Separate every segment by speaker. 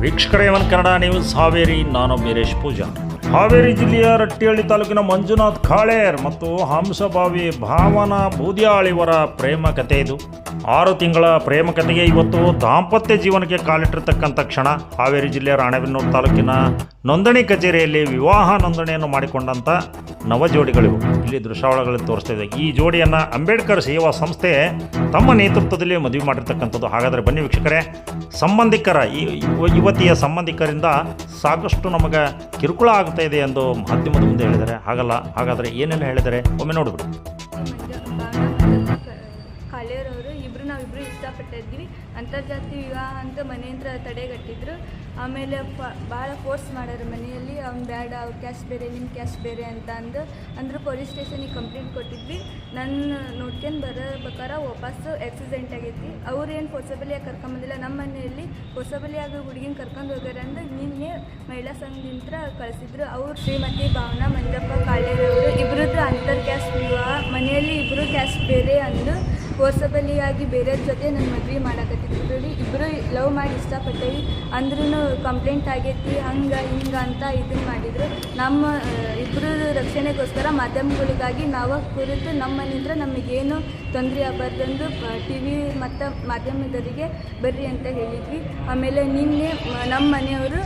Speaker 1: ವೀಕ್ಷಕರೇ one Kannada news Haveri ನಾನು ವೀರೇಶ್ ಪೂಜಾ ಹಾವೇರಿ ಜಿಲ್ಲೆಯ ರಟ್ಟಿಹಳ್ಳಿ ತಾಲೂಕಿನ ಮಂಜುನಾಥ್ ಖಾಳೇರ್ ಮತ್ತು ಹಂಸಭಾವಿ ಭಾವನಾ ಬೂದಿಯಾಳಿವರ ಪ್ರೇಮ ಕಥೆ ಇದು. ಆರು ತಿಂಗಳ ಪ್ರೇಮ ಕಥೆಗೆ ಇವತ್ತು ದಾಂಪತ್ಯ ಜೀವನಕ್ಕೆ ಕಾಲಿಟ್ಟಿರ್ತಕ್ಕಂಥ ಕ್ಷಣ. ಹಾವೇರಿ ಜಿಲ್ಲೆಯ ರಾಣೆಬೆನ್ನೂರು ತಾಲೂಕಿನ ನೋಂದಣಿ ಕಚೇರಿಯಲ್ಲಿ ವಿವಾಹ ನೋಂದಣಿಯನ್ನು ಮಾಡಿಕೊಂಡಂಥ ನವ ಜೋಡಿಗಳಿವು ಇಲ್ಲಿ ದೃಶ್ಯಾವಳಗಳಲ್ಲಿ ತೋರಿಸ್ತಾ ಈ ಜೋಡಿಯನ್ನು ಅಂಬೇಡ್ಕರ್ ಸೇವಾ ಸಂಸ್ಥೆ ತಮ್ಮ ನೇತೃತ್ವದಲ್ಲಿ ಮದುವೆ ಮಾಡಿರ್ತಕ್ಕಂಥದ್ದು. ಹಾಗಾದರೆ ಬನ್ನಿ ವೀಕ್ಷಕರೇ, ಸಂಬಂಧಿಕರ ಈ ಯುವ- ಯುವತಿಯ ಸಂಬಂಧಿಕರಿಂದ ಸಾಕಷ್ಟು ನಮಗೆ ಕಿರುಕುಳ ಆಗ್ತಾ ಇದೆ ಎಂದು ಮಾಧ್ಯಮದ ಮುಂದೆ ಹೇಳಿದರೆ ಹಾಗಲ್ಲ ಹಾಗಾದರೆ ಏನೇನು ಹೇಳಿದರೆ ಒಮ್ಮೆ ನೋಡಿಬಿಡಿ.
Speaker 2: ಕಾಳೆಯರವರು ನಾವಿಬ್ರು ಇಷ್ಟಪಟ್ಟಿದ್ವಿ ಅಂತರ್ಜಾತಿ ವಿವಾಹ ಅಂತ ಮನೆಯಿಂದ ತಡೆಗಟ್ಟಿದ್ರು. ಆಮೇಲೆ ಭಾಳ ಫೋರ್ಸ್ ಮಾಡೋರು ಮನೆಯಲ್ಲಿ. ಅವ್ನು ಬೇಡ ಅವ್ರ ಕ್ಯಾಶ್ ಬೇರೆ ನಿಮ್ಮ ಕ್ಯಾಶ್ ಬೇರೆ ಅಂತ ಅಂದು ಅಂದ್ರೆ ಪೊಲೀಸ್ ಸ್ಟೇಷನಿಗೆ ಕಂಪ್ಲೇಂಟ್ ಕೊಟ್ಟಿದ್ವಿ. ನನ್ನ ನೋಡ್ಕೊಂಡು ಬರಬೇಕಾರ ವಾಪಸ್ಸು ಆಕ್ಸಿಡೆಂಟ್ ಆಗೈತಿ. ಅವ್ರು ಏನು ಫೋರ್ಸಬಲಿಯಾಗಿ ಕರ್ಕೊಂಬಂದಿಲ್ಲ ನಮ್ಮ ಮನೆಯಲ್ಲಿ ಫೋರ್ಸಬಲಿಯಾಗಿ ಹುಡುಗಿನ ಕರ್ಕೊಂಡು ಹೋಗ್ಯಾರ ಅಂದ್ರೆ ನಿನ್ನೆ ಮಹಿಳಾ ಸಂಘದಿಂದ ಕಳಿಸಿದ್ರು. ಅವ್ರು ಶ್ರೀಮತಿ ಭಾವನಾ ಮಂಜಪ್ಪ ಕಾಳೇರವರು ಇಬ್ಬರದ್ದು ಅಂತರ್ ಕ್ಯಾಶ್ ವಿವಾಹ ಮನೆಯಲ್ಲಿ ಇಬ್ಬರು ಕ್ಯಾಶ್ ಬೇರೆ ಅಂದು ಫೋರ್ಸಬಲಿಯಾಗಿ ಬೇರೆಯವ್ರ ಜೊತೆ ನನ್ನ ಮದುವೆ ಮಾಡಕತ್ತಿದ್ರು. ರೀ ಇಬ್ಬರು ಲವ್ ಮಾಡಿ ಇಷ್ಟಪಟ್ಟೇವಿ ಅಂದ್ರೂ ಕಂಪ್ಲೇಂಟ್ ಆಗೈತಿ, ಹಂಗೆ, ಹಿಂಗೆ ಅಂತ ಇದನ್ನು ಮಾಡಿದರು. ನಮ್ಮ ಇಬ್ಬರು ರಕ್ಷಣೆಗೋಸ್ಕರ ಮಾಧ್ಯಮಗಳಿಗಾಗಿ ನಾವು ಕುರಿತು ನಮ್ಮ ಮನೆಯಿಂದ ನಮಗೇನು ತೊಂದರೆ ಆಗಬಾರ್ದಂದು ಟಿ ವಿ ಮತ್ತು ಮಾಧ್ಯಮದವರಿಗೆ ಬರ್ರಿ ಅಂತ ಹೇಳಿದ್ವಿ. ಆಮೇಲೆ ನಿನ್ನೆ ನಮ್ಮ ಮನೆಯವರು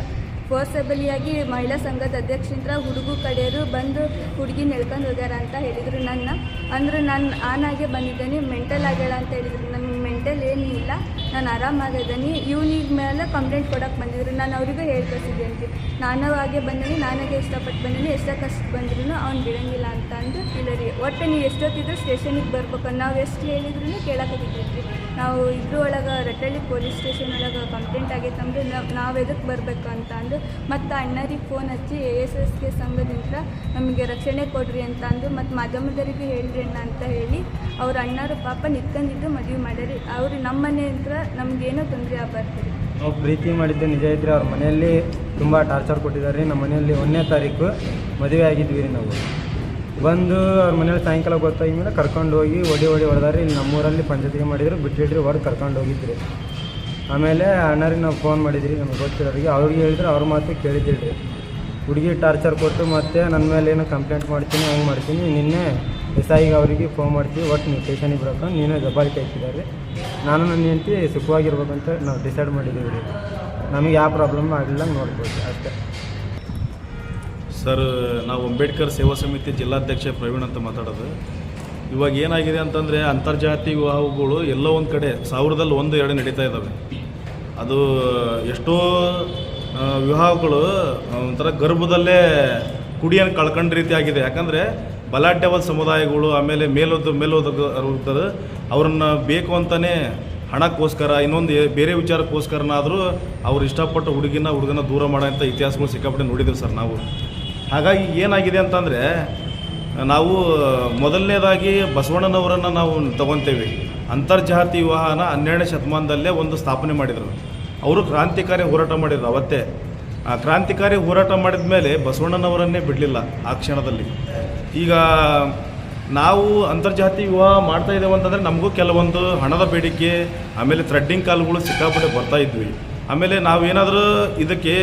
Speaker 2: ಫೋರ್ಸಬಲಿಯಾಗಿ ಮಹಿಳಾ ಸಂಘದ ಅಧ್ಯಕ್ಷರಿಂದ ಹುಡುಗು ಕಡೆಯರು ಬಂದು ಹುಡುಗಿ ನೆಲ್ಕೊಂಡು ಹೋಗ್ಯಾರ ಅಂತ ಹೇಳಿದರು ನನ್ನ. ಅಂದ್ರೆ ನಾನು ಆನಾಗೆ ಬಂದಿದ್ದೇನೆ, ಮೆಂಟಲ್ ಆಗ್ಯಾಳ ಅಂತ ಹೇಳಿದರು. ನನಗೆ ಮೆಂಟಲ್ ಏನೂ ಇಲ್ಲ ನಾನು ಆರಾಮಾಗಿದ್ದೀನಿ ಇವ್ನಿಗೆ ಮೇಲೆ ಕಂಪ್ಲೇಂಟ್ ಕೊಡೋಕೆ ಬಂದಿದ್ರು. ನಾನು ಅವರಿಗೂ ಹೇಳ್ಕೊಸಿದ್ದೆ ಅಂತ. ನಾನು ಹಾಗೆ ಬಂದೀನಿ, ನಾನಾಗೆ ಇಷ್ಟಪಟ್ಟು ಬಂದೀನಿ. ಎಷ್ಟೇ ಕಷ್ಟ ಬಂದ್ರೂ ಅವ್ನು ಬಿಡೋಂಗಿಲ್ಲ ಅಂತ ಅಂದು ಇಲ್ಲ ರೀ ಒಟ್ಟು ನೀವು ಎಷ್ಟೊತ್ತಿದ್ರು ಸ್ಟೇಷನಿಗೆ ಬರ್ಬೇಕು. ನಾವು ಎಷ್ಟು ಹೇಳಿದ್ರು ಕೇಳಕತ್ತಿದ್ವಿ ನಾವು ಇದ್ರ ಒಳಗೆ ರಟ್ಟಳ್ಳಿ ಪೊಲೀಸ್ ಸ್ಟೇಷನ್ ಒಳಗೆ ಕಂಪ್ಲೇಂಟ್ ಆಗೈತೆ ಅಂದ್ರೆ ನಾವು ಎದಕ್ಕೆ ಬರಬೇಕು ಅಂತ ಅಂದು ಮತ್ತು ಅಣ್ಣರಿಗೆ ಫೋನ್ ಹಚ್ಚಿ ಎ ಎಸ್ ಎಸ್ ಕೆ ಸಂಘದಿಂದ ನಮಗೆ ರಕ್ಷಣೆ ಕೊಡ್ರಿ ಅಂತ ಅಂದು ಮತ್ತು ಮಾಧ್ಯಮದವರಿಗೂ ಹೇಳ್ರಿ ಅಣ್ಣ ಅಂತ ಹೇಳಿ ಅವ್ರ ಅಣ್ಣರು ಪಾಪ ನಿತ್ಕೊಂಡಿದ್ದು ಮದುವೆ ಮಾಡ್ಯಾರಿ. ಅವ್ರು ನಮ್ಮ ಮನೆಯಿಂದ ನಮಗೇನೋ ತೊಂದರೆ ಆಗಬಾರ್ದು.
Speaker 3: ಅವ್ರು ಪ್ರೀತಿ ಮಾಡಿದ್ದೆ ನಿಜ ಇದ್ರೆ ಅವ್ರ ಮನೆಯಲ್ಲಿ ತುಂಬ ಟಾರ್ಚರ್ ಕೊಟ್ಟಿದ್ದಾರೆ. ರೀ, ನಮ್ಮ ಮನೆಯಲ್ಲಿ ಒಂದನೇ ತಾರೀಕು ಮದುವೆ ಆಗಿದ್ವಿ ರೀ ನಾವು. ಬಂದು ಅವ್ರ ಮನೇಲಿ ಸಾಯಂಕಾಲ ಗೊತ್ತಾಗಿ ಮೇಲೆ ಕರ್ಕೊಂಡು ಹೋಗಿ ಒಡಿ ಒಡಿ ಹೊಡೆದಾರೆ. ಇಲ್ಲಿ ನಮ್ಮೂರಲ್ಲಿ ಪಂಚಾಯತಿಗೆ ಮಾಡಿದ್ರು. ಬಿಟ್ಟಿಡ್ರಿ ಹೊರಗೆ ಕರ್ಕೊಂಡು ಹೋಗಿದ್ರಿ. ಆಮೇಲೆ ಅಣ್ಣರಿಗೆ ನಾವು ಫೋನ್ ಮಾಡಿದ್ರಿ. ನಮ್ಗೆ ಗೊತ್ತಿರೋರಿಗೆ ಅವ್ರಿಗೆ. ಹೇಳಿದ್ರೆ ಅವ್ರ ಮಾತು ಕೇಳಿದ್ದಿಲ್ರಿ. ಹುಡುಗಿ ಟಾರ್ಚರ್ ಕೊಟ್ಟು ಮತ್ತೆ ನನ್ನ ಮೇಲೆ ಏನೋ ಕಂಪ್ಲೇಂಟ್ ಮಾಡ್ತೀನಿ, ಹಂಗೆ ಮಾಡ್ತೀನಿ. ನಿನ್ನೆ ಎಸ್ ಐಗೆ ಅವರಿಗೆ ಫೋನ್ ಮಾಡ್ತೀವಿ. ಒಟ್ಟು ನೀವು ಸ್ಟೇಷನಿಗೆ ಬರೋಕೆ ನೀನು ದಬ್ಬಾಳಿಕೆ ಹಾಕಿದ್ದಾರೆ. ನಾನು ನನ್ನ ಹೆಂಡತಿ ಸುಖವಾಗಿರ್ಬೇಕಂತ ನಾವು ಡಿಸೈಡ್ ಮಾಡಿದ್ದೀವಿ ರೀ. ನಮಗೆ ಯಾವ ಪ್ರಾಬ್ಲಮ್ ಆಗಲಿಲ್ಲ ನೋಡ್ಬೋದು ಅಷ್ಟೇ.
Speaker 4: ಸರ್, ನಾವು ಅಂಬೇಡ್ಕರ್ ಸೇವಾ ಸಮಿತಿ ಜಿಲ್ಲಾಧ್ಯಕ್ಷ ಪ್ರವೀಣ್ ಅಂತ ಮಾತಾಡೋದು. ಇವಾಗ ಏನಾಗಿದೆ ಅಂತಂದರೆ ಅಂತರ್ಜಾತಿ ವಿವಾಹಗಳು ಎಲ್ಲೋ ಒಂದು ಕಡೆ, ಸಾವಿರದಲ್ಲಿ ಒಂದು, ಎರಡು ನಡೀತಾ ಇದ್ದಾವೆ ಅದು ಎಷ್ಟೋ ವಿವಾಹಗಳು ಒಂಥರ ಗರ್ಭದಲ್ಲೇ ಕುಡಿಯನ್ನು ಕಳ್ಕೊಂಡ ರೀತಿ ಆಗಿದೆ. ಯಾಕಂದರೆ ಬಲಾಢ್ಯವಾದ ಸಮುದಾಯಗಳು ಆಮೇಲೆ ಮೇಲೋದ ಮೇಲೋದ ಅವ್ರನ್ನ ಬೇಕು ಅಂತಲೇ ಹಣಕ್ಕೋಸ್ಕರ, ಇನ್ನೊಂದು ಬೇರೆ ವಿಚಾರಕ್ಕೋಸ್ಕರನಾದರೂ ಅವ್ರು ಇಷ್ಟಪಟ್ಟ ಹುಡುಗಿನ, ಹುಡುಗನ ದೂರ ಮಾಡೋಂಥ ಇತಿಹಾಸಗಳು ಸಿಕ್ಕಾಪಟ್ಟೆ ನೋಡಿದ್ದೀವಿ ಸರ್ ನಾವು. ಹಾಗಾಗಿ ಏನಾಗಿದೆ ಅಂತಂದರೆ, ನಾವು ಮೊದಲನೇದಾಗಿ ಬಸವಣ್ಣನವರನ್ನು ನಾವು ತಗೊತೇವೆ. ಅಂತರ್ಜಾತಿ ವಿವಾಹನ ಹನ್ನೆರಡನೇ ಶತಮಾನದಲ್ಲೇ ಒಂದು ಸ್ಥಾಪನೆ ಮಾಡಿದರು. ಅವರು ಕ್ರಾಂತಿಕಾರಿ ಹೋರಾಟ ಮಾಡಿದ್ರು ಅವತ್ತೇ. ಆ ಕ್ರಾಂತಿಕಾರಿ ಹೋರಾಟ ಮಾಡಿದ ಮೇಲೆ ಬಸವಣ್ಣನವರನ್ನೇ ಬಿಡಲಿಲ್ಲ ಆ ಕ್ಷಣದಲ್ಲಿ. ಈಗ ನಾವು ಅಂತರ್ಜಾತಿ ವಿವಾಹ ಮಾಡ್ತಾ ಇದ್ದೇವೆ ಅಂತಂದರೆ ನಮಗೂ ಕೆಲವೊಂದು ಹಣದ ಬೇಡಿಕೆ, ಆಮೇಲೆ ಥ್ರೆಡ್ಡಿಂಗ್ ಕಾಲ್ಗಳು ಸಿಕ್ಕಾಪಟ್ಟೆ ಬರ್ತಾ ಇದ್ವಿ. ಆಮೇಲೆ ನಾವೇನಾದರೂ ಇದಕ್ಕೆ,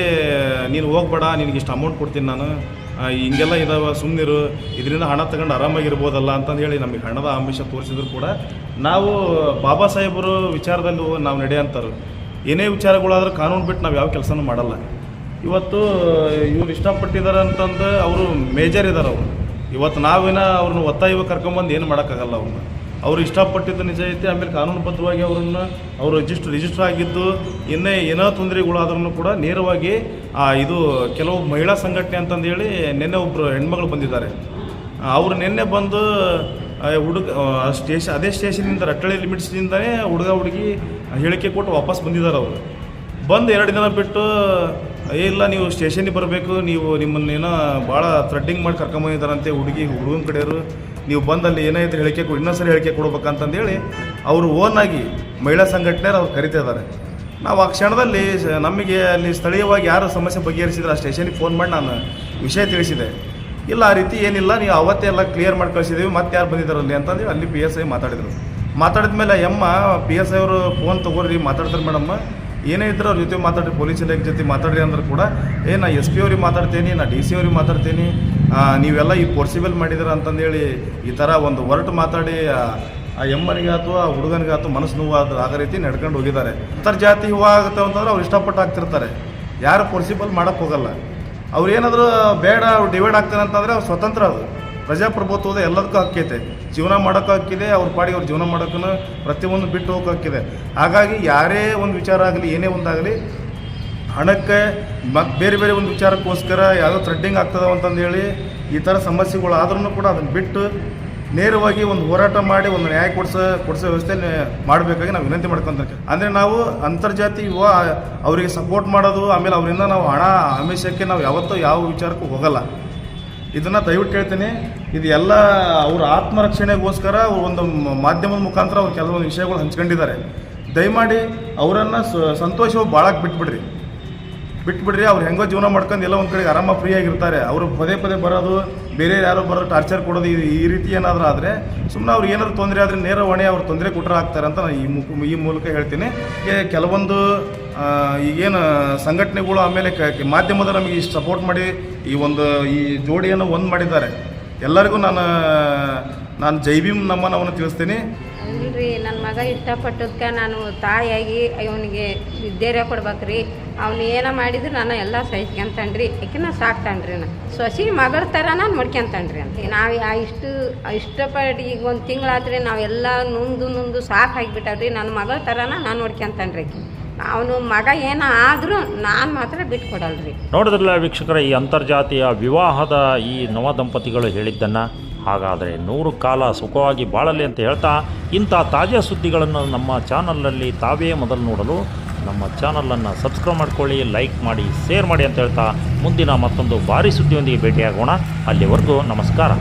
Speaker 4: ನೀನು ಹೋಗ್ಬೇಡ, ನಿನಗೆ ಇಷ್ಟು ಅಮೌಂಟ್ ಕೊಡ್ತೀನಿ ನಾನು ಹಿಂಗೆಲ್ಲ ಇದಾವ ಸುಮ್ಮನಿರು ಇದರಿಂದ ಹಣ ತಗೊಂಡು ಆರಾಮಾಗಿರ್ಬೋದಲ್ಲ ಅಂತಂದು ಹೇಳಿ ನಮಗೆ ಹಣದ ಆಮಿಷ ತೋರಿಸಿದ್ರು ಕೂಡ ನಾವು ಬಾಬಾ ಸಾಹೇಬರು ವಿಚಾರದಲ್ಲಿ ನಾವು ನಡೆಯಂತಾರೆ. ಏನೇ ವಿಚಾರಗಳಾದರೂ ಕಾನೂನು ಬಿಟ್ಟು ನಾವು ಯಾವ ಕೆಲಸನೂ ಮಾಡಲ್ಲ. ಇವತ್ತು ಇವ್ರು ಇಷ್ಟಪಟ್ಟಿದ್ದಾರೆ ಅಂತಂದು ಅವರು ಮೇಜರ್ ಇದ್ದಾರೆ ಅವರು. ಇವತ್ತು ನಾವೇನ ಅವ್ರನ್ನ ಒತ್ತಾಯ ಕರ್ಕೊಂಬಂದು ಏನು ಮಾಡೋಕ್ಕಾಗಲ್ಲ ಅವ್ರನ್ನ. ಅವ್ರು ಇಷ್ಟಪಟ್ಟಿದ್ದು ನಿಜ ಐತಿ ಆಮೇಲೆ ಕಾನೂನುಬದ್ಧವಾಗಿ ಅವ್ರನ್ನ ಅವರು ರಿಜಿಸ್ಟರ್ ರಿಜಿಸ್ಟರ್ ಆಗಿದ್ದು, ಇನ್ನೇ ಏನೋ ತೊಂದರೆಗಳಾದ್ರೂ ಕೂಡ ನೇರವಾಗಿ ಇದು ಕೆಲವು ಮಹಿಳಾ ಸಂಘಟನೆ ಅಂತಂದು ಹೇಳಿ ನಿನ್ನೆ ಒಬ್ಬರು ಹೆಣ್ಮಗಳು ಬಂದಿದ್ದಾರೆ. ಅವರು ಅವ್ರು ನಿನ್ನೆ ಬಂದು ಹುಡುಗ ಸ್ಟೇಷನ್ ಅದೇ ಸ್ಟೇಷನಿಂದ ರಟ್ಟಳ್ಳಿ ಲಿಮಿಟ್ಸ್ನಿಂದನೇ ಹುಡುಗ, ಹುಡುಗಿ ಹೇಳಿಕೆ ಕೊಟ್ಟು ವಾಪಸ್ ಬಂದಿದ್ದಾರೆ ಅವರು. ಬಂದು ಎರಡು ದಿನ ಬಿಟ್ಟು ಇಲ್ಲ, ನೀವು ಸ್ಟೇಷನಿಗೆ ಬರಬೇಕು, ನೀವು ನಿಮ್ಮನ್ನೇನೋ ಭಾಳ ಥ್ರೆಡ್ಡಿಂಗ್ ಮಾಡಿ ಕರ್ಕೊಂಬಂದಿದ್ದಾರಂತೆ ಹುಡುಗಿ, ಹುಡುಗನ ಕಡೆಯವರು. ನೀವು ಬಂದು ಅಲ್ಲಿ ಇದ್ರೆ ಹೇಳಿಕೆ ಕೊಡಿ ಇನ್ನೊಂದ್ಸರಿ ಹೇಳಿಕೆ ಕೊಡ್ಬೇಕಂತಂದೇಳಿ ಅವರು ಓನಾಗಿ ಮಹಿಳಾ ಸಂಘಟನೆಯರು ಅವ್ರು ಕರಿತಿದ್ದಾರೆ. ನಾವು ಆ ಕ್ಷಣದಲ್ಲಿ ನಮಗೆ ಅಲ್ಲಿ ಸ್ಥಳೀಯವಾಗಿ ಯಾರು ಸಮಸ್ಯೆ ಬಗೆಹರಿಸಿದ್ರೆ ಆ ಸ್ಟೇಷನಿಗೆ ಫೋನ್ ಮಾಡಿ ನಾನು ವಿಷಯ ತಿಳಿಸಿದೆ. ಇಲ್ಲ, ಆ ರೀತಿ ಏನಿಲ್ಲ, ನೀವು ಅವತ್ತೇ ಎಲ್ಲ ಕ್ಲಿಯರ್ ಮಾಡಿ ಕಳಿಸಿದ್ದೀವಿ ಮತ್ತೆ ಯಾರು ಬಂದಿದ್ದಾರಲ್ಲಿ ಅಂತಂದು ಅಲ್ಲಿ ಪಿ ಎಸ್ ಐ ಮಾತಾಡಿದರು. ಮಾತಾಡಿದ ಮೇಲೆ ಎಮ್ಮ ಪಿ ಎಸ್ ಐ ಅವರು ಫೋನ್ ತೊಗೊಳ್ರಿ, ಮಾತಾಡ್ತಾರೆ ಮೇಡಮ್ಮ ಏನೇ ಇದ್ರೂ ಅವ್ರ ಜೊತೆ ಮಾತಾಡ್ರಿ ಪೊಲೀಸ್ ಇಲಾಖೆ ಜೊತೆ ಮಾತಾಡ್ರಿ ಅಂದ್ರೆ ಕೂಡ ಏ ನಾ ಎಸ್ ಪಿ ಅವ್ರಿಗೆ ಮಾತಾಡ್ತೀನಿ ನಾ ಡಿ ಸಿ ಅವ್ರಿಗೆ ಮಾತಾಡ್ತೀನಿ ನೀವೆಲ್ಲ ಈ ಪೋರ್ಸಿಬಲ್ ಮಾಡಿದ್ರೆ ಅಂತಂದೇಳಿ ಈ ಥರ ಒಂದು ಹೊರಟು ಮಾತಾಡಿ ಆ, ಆ ಎಮ್ಮನಿಗೆ ಅಥವಾ ಆ ಹುಡುಗನಿಗೆ ಅಥವಾ ಮನಸ್ಸು ನೋವು ಆದ ರೀತಿ ನಡ್ಕೊಂಡು ಹೋಗಿದ್ದಾರೆ. ಅಂತರ್ಜಾತಿ ಹೂವು ಆಗುತ್ತೆ ಅಂತಂದ್ರೆ ಅವ್ರು ಇಷ್ಟಪಟ್ಟು ಆಗ್ತಿರ್ತಾರೆ. ಯಾರು ಪೋರ್ಸಿಬಲ್ ಮಾಡೋಕ್ಕೆ ಹೋಗಲ್ಲ. ಅವ್ರು ಏನಾದರೂ ಬೇಡ ಡಿವೈಡ್ ಆಗ್ತಾರೆ ಅಂತಂದರೆ ಅವ್ರು ಸ್ವತಂತ್ರ ಅದು. ಪ್ರಜಾಪ್ರಭುತ್ವದ ಎಲ್ಲದಕ್ಕೂ ಹಕ್ಕೈತೆ ಜೀವನ ಮಾಡೋಕ್ಕೂ ಹಕ್ಕಿದೆ, ಅವ್ರ ಪಾಡಿಗೆ ಅವ್ರು ಜೀವನ ಮಾಡೋಕ್ಕೂ ಪ್ರತಿಯೊಂದು ಬಿಟ್ಟು ಹೋಗೋಕೆ ಹಕ್ಕಿದೆ. ಹಾಗಾಗಿ ಯಾರೇ ಒಂದು ವಿಚಾರ ಆಗಲಿ, ಏನೇ ಒಂದಾಗಲಿ, ಹಣಕ್ಕೆ ಮ ಬೇರೆ ಬೇರೆ ಒಂದು ವಿಚಾರಕ್ಕೋಸ್ಕರ ಯಾವುದೋ ಥ್ರೆಡ್ಡಿಂಗ್ ಆಗ್ತದೆ ಅಂತಂದೇಳಿ ಈ ಥರ ಸಮಸ್ಯೆಗಳು ಆದ್ರೂ ಕೂಡ ಅದನ್ನು ಬಿಟ್ಟು ನೇರವಾಗಿ ಒಂದು ಹೋರಾಟ ಮಾಡಿ ಒಂದು ನ್ಯಾಯ ಕೊಡಿಸೋ ಕೊಡಿಸೋ ವ್ಯವಸ್ಥೆ ಮಾಡಬೇಕಾಗಿ ನಾವು ವಿನಂತಿ ಮಾಡ್ಕೊಂತೀವಿ ಅಂದರೆ ನಾವು ಅಂತರ್ಜಾತಿ ಯುವ, ಅವರಿಗೆ ಸಪೋರ್ಟ್ ಮಾಡೋದು, ಆಮೇಲೆ ಅವರಿಂದ ನಾವು ಹಣ ಆಮಿಷಕ್ಕೆ ನಾವು ಯಾವತ್ತೂ ಯಾವ ವಿಚಾರಕ್ಕೂ ಹೋಗಲ್ಲ. ಇದನ್ನು ದಯವಿಟ್ಟು ಹೇಳ್ತೀನಿ ಇದು ಎಲ್ಲ ಅವ್ರ ಆತ್ಮರಕ್ಷಣೆಗೋಸ್ಕರ ಒಂದು ಮಾಧ್ಯಮದ ಮುಖಾಂತರ ಅವ್ರು ಕೆಲವೊಂದು ವಿಷಯಗಳು ಹಂಚ್ಕೊಂಡಿದ್ದಾರೆ. ದಯಮಾಡಿ ಅವರನ್ನು ಸಂತೋಷವಾಗಿ ಬಾಳಕ್ಕೆ ಬಿಟ್ಬಿಡ್ರಿ. ಬಿಟ್ಬಿಡ್ರಿ, ಅವ್ರು ಹೆಂಗೋ ಜೀವನ ಮಾಡ್ಕೊಂಡು ಎಲ್ಲ ಒಂದು ಕಡೆಗೆ ಆರಾಮ ಫ್ರೀ ಆಗಿರ್ತಾರೆ. ಅವರು ಪದೇ ಪದೇ ಬರೋದು, ಬೇರೆ ಯಾರೋ ಬರೋದು ಟಾರ್ಚರ್ ಕೊಡೋದು, ಈ ರೀತಿ ಏನಾದರೂ ಆದರೆ ಸುಮ್ಮನೆ ಅವ್ರು ಏನಾದ್ರು ತೊಂದರೆ ಆದರೆ ನೇರ ಹೊಣೆ ಅವ್ರು ತೊಂದರೆ ಕೊಟ್ಟರೆ ಆಗ್ತಾರೆ ಅಂತ ನಾನು ಈ ಮುಖ ಈ ಮೂಲಕ ಹೇಳ್ತೀನಿ. ಕೆಲವೊಂದು ಈಗೇನು ಸಂಘಟನೆಗಳು ಆಮೇಲೆ ಮಾಧ್ಯಮದ ನಮಗೆ ಇಷ್ಟು ಸಪೋರ್ಟ್ ಮಾಡಿ ಈ ಒಂದು, ಈ ಜೋಡಿಯನ್ನು ಒಂದು ಮಾಡಿದ್ದಾರೆ. ಎಲ್ಲರಿಗೂ ನಾನು ನಾನು ಜೈ ಭೀಮ್ ನಮ್ಮನವನ್ನು ತಿಳಿಸ್ತೀನಿ.
Speaker 5: ಇಲ್ರಿ ನನ್ನ ಮಗ ಇಷ್ಟಪಟ್ಟದ್ಕೆ ನಾನು ತಾಯಿಯಾಗಿ ಅವನಿಗೆ ವಿದ್ಯಾರ್ಯ ಕೊಡ್ಬೇಕ್ರಿ. ಅವ್ನು ಏನೋ ಮಾಡಿದ್ರು ನಾನು ಎಲ್ಲ ಸಹಿಸ್ಕೊಂತಾನ್ರಿ. ಯಾಕೆನ ಸಾಕ್ತಾನ್ರಿ ನಾನು. ಸೊಸಿ ಮಗಳ ಥರ ನಾನು ನೋಡ್ಕೊಂತಾನ್ರಿ ಅಂತ. ನಾವು ಆ ಇಷ್ಟು ಇಷ್ಟಪಟ್ಟು ಈಗ ಒಂದು ತಿಂಗಳಾದ್ರೆ ನಾವೆಲ್ಲ ನುಂದು ನುಂದು ಸಾಕಾಗಿಬಿಟ್ಟವ್ರಿ. ನನ್ನ ಮಗಳ ಥರನ ನಾನು ನೋಡ್ಕೊಂತಾನ್ರಿ ಆಕಿ. ಅವನು ಮಗ ಏನೋ ಆದರೂ ನಾನು ಮಾತ್ರ ಬಿಟ್ಕೊಡಲ್ರಿ.
Speaker 1: ನೋಡಿದ್ರಲ್ಲ ವೀಕ್ಷಕರ, ಈ ಅಂತರ್ಜಾತಿಯ ವಿವಾಹದ ಈ ನವ ದಂಪತಿಗಳು ಹೇಳಿದ್ದನ್ನು, ಹಾಗಾದರೆ ನೂರು ಕಾಲ ಸುಖವಾಗಿ ಬಾಳಲಿ ಅಂತ ಹೇಳ್ತಾ, ಇಂಥ ತಾಜಾ ಸುದ್ದಿಗಳನ್ನು ನಮ್ಮ ಚಾನಲ್ನಲ್ಲಿ ತಾವೇ ಮೊದಲು ನೋಡಲು, ನಮ್ಮ ಚಾನಲನ್ನು ಸಬ್ಸ್ಕ್ರೈಬ್ ಮಾಡ್ಕೊಳ್ಳಿ, ಲೈಕ್ ಮಾಡಿ, ಶೇರ್ ಮಾಡಿ ಅಂತ ಹೇಳ್ತಾ, ಮುಂದಿನ ಮತ್ತೊಂದು ಭಾರಿ ಸುದ್ದಿಯೊಂದಿಗೆ ಭೇಟಿಯಾಗೋಣ. ಅಲ್ಲಿವರೆಗೂ ನಮಸ್ಕಾರ.